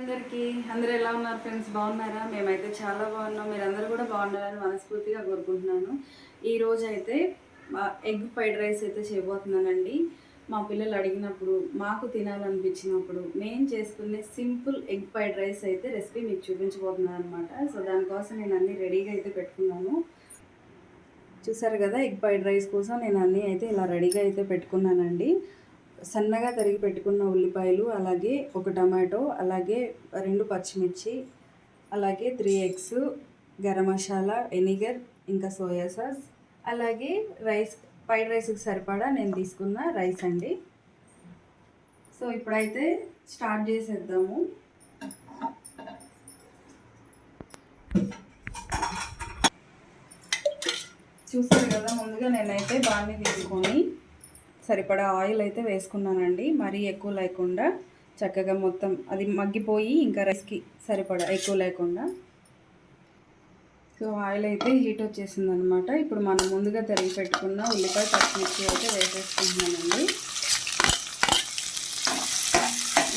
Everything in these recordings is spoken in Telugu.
అందరికీ అందరూ ఎలా ఉన్నారు ఫ్రెండ్స్? బాగున్నారా? మేమైతే చాలా బాగున్నాం. మీరందరూ కూడా బాగుండాలని మనస్ఫూర్తిగా కోరుకుంటున్నాను. ఈ అయితే మా ఎగ్ ఫ్రైడ్ రైస్ అయితే చేయబోతున్నానండి. మా పిల్లలు అడిగినప్పుడు మాకు తినాలనిపించినప్పుడు నేను చేసుకునే సింపుల్ ఎగ్ ఫ్రైడ్ రైస్ అయితే రెసిపీ మీకు చూపించబోతున్నాను అనమాట సో దానికోసం నేను అన్నీ రెడీగా అయితే పెట్టుకున్నాను. చూసారు కదా ఎగ్ ఫ్రైడ్ రైస్ కోసం నేను అన్నీ అయితే ఇలా రెడీగా అయితే పెట్టుకున్నానండి. సన్నగా తరిగి పెట్టుకున్న ఉల్లిపాయలు అలాగే ఒక టమాటో అలాగే రెండు పచ్చిమిర్చి అలాగే three eggs garam masala vinegar ఇంకా సోయా సాస్ అలాగే రైస్ ఫ్రైడ్ రైస్కి సరిపడా నేను తీసుకున్న రైస్ అండి. సో ఇప్పుడైతే స్టార్ట్ చేసేద్దాము. చూసారు కదా ముందుగా నేనైతే బాగానే తీసుకొని సరిపడా ఆయిల్ అయితే వేసుకున్నానండి. మరీ ఎక్కువ లేకుండా చక్కగా మొత్తం అది మగ్గిపోయి ఇంకా రైస్కి సరిపడా ఎక్కువ లేకుండా. సో ఆయిల్ అయితే హీట్ వచ్చేసింది అనమాట ఇప్పుడు మనం ముందుగా తరిగి పెట్టుకున్న ఉల్లిపాయ పచ్చిమిర్చి అయితే వేసేసుకుంటున్నానండి.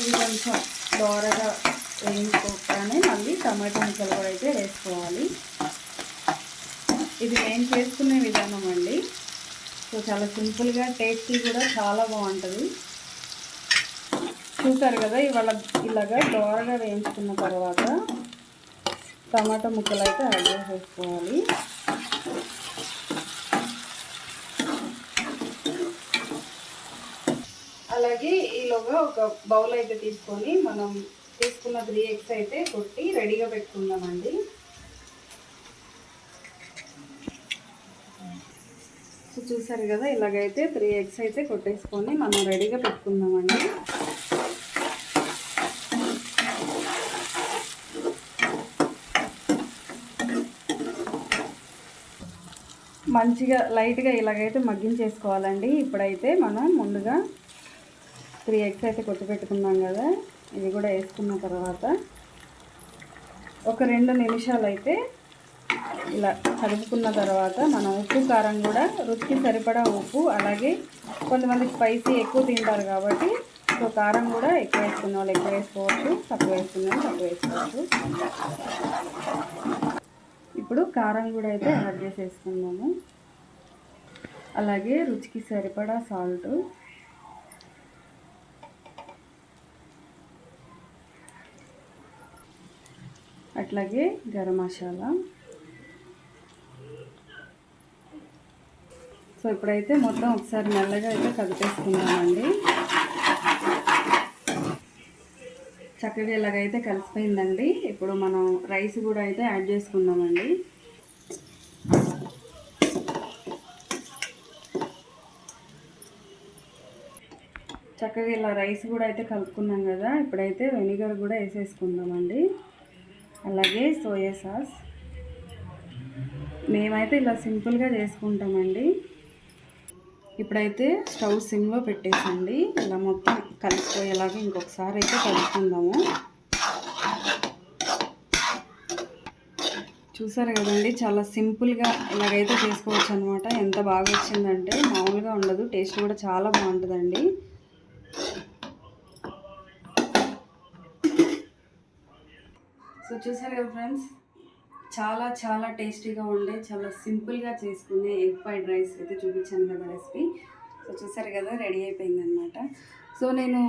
ఇది కొంచెం దోరగా వేయించుకోగానే మళ్ళీ టమాటా ముక్కలు కూడా అయితే వేసుకోవాలి. ఇది నేను చేసుకునే విధానం అండి. సో చాలా సింపుల్గా టేస్టీ కూడా చాలా బాగుంటుంది. చూసారు కదా ఇవాళ ఇలాగా దోరగా వేయించుకున్న తర్వాత టమాటా ముక్కలు అయితే యాడ్ చేసేసుకోవాలి. అలాగే ఈలోగా ఒక బౌల్ అయితే తీసుకొని మనం తీసుకున్న త్రీ ఎగ్స్ అయితే కొట్టి రెడీగా పెట్టుకుందామండి. సో చూసారు కదా ఇలాగైతే త్రీ ఎగ్స్ అయితే కొట్టేసుకొని మనం రెడీగా పెట్టుకుందామండి. మంచిగా లైట్గా ఇలాగైతే మగ్గించేసుకోవాలండి. ఇప్పుడైతే మనం ముందుగా త్రీ ఎగ్స్ అయితే కొట్టి పెట్టుకున్నాం కదా ఇది కూడా వేసుకున్న తర్వాత ఒక రెండు నిమిషాలు అయితే ఇలా కలుపుకున్న తర్వాత మనం ఉప్పు కారం కూడా రుచికి సరిపడా ఉప్పు అలాగే కొంతమంది స్పైసీ ఎక్కువ తింటారు కాబట్టి సో కారం కూడా ఎక్కువ వేసుకున్న వాళ్ళు ఎక్కువ వేసుకోవచ్చు తక్కువ వేసుకున్న వాళ్ళు తక్కువ వేసుకోవచ్చు. ఇప్పుడు కారం కూడా అయితే యాడ్ చేసేసుకున్నాము అలాగే రుచికి సరిపడా సాల్ట్. అట్లాగే గరం మసాలా. సో ఇప్పుడైతే మొత్తం ఒకసారి మెల్లగా అయితే కలిపేసుకున్నామండి. చక్కగా ఇలాగైతే కలిసిపోయిందండి. ఇప్పుడు మనం రైస్ కూడా అయితే యాడ్ చేసుకుందామండి. చక్కగా ఇలా రైస్ కూడా అయితే కలుపుకున్నాం కదా ఇప్పుడైతే వెనిగర్ కూడా వేసేసుకుందామండి. అలాగే సోయా సాస్. మేమైతే ఇలా సింపుల్గా చేసుకుంటామండి. ఇప్పుడైతే స్టవ్ సిమ్లో పెట్టేసండి. ఇలా మొత్తం కలిసిపోయేలాగా ఇంకొకసారి అయితే కలుపుకుందాము. చూసారు కదండి చాలా సింపుల్గా ఇలాగైతే చేసుకోవచ్చు అనమాట ఎంత బాగా వచ్చిందంటే మామూలుగా ఉండదు టేస్ట్ కూడా చాలా బాగుంటుందండి. సో చూసారు కదా ఫ్రెండ్స్ చాలా చాలా టేస్టీగా ఉండే చాలా సింపుల్గా చేసుకునే ఎగ్ ఫ్రైడ్ రైస్ అయితే చూపించాను కదా రెసిపీ. సో చూసారు కదా రెడీ అయిపోయింది అనమాట సో నేను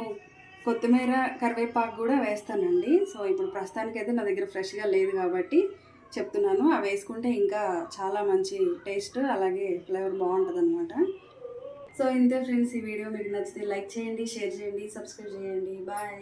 కొత్తిమీర కరివేపాకు కూడా వేస్తానండి. సో ఇప్పుడు ప్రస్తుతానికైతే నా దగ్గర ఫ్రెష్గా లేదు కాబట్టి చెప్తున్నాను. అవి వేసుకుంటే ఇంకా చాలా మంచి టేస్ట్ అలాగే ఫ్లేవర్ బాగుంటుంది అనమాట సో ఇంతే ఫ్రెండ్స్ ఈ వీడియో మీకు నచ్చితే లైక్ చేయండి షేర్ చేయండి సబ్స్క్రైబ్ చేయండి. బాయ్.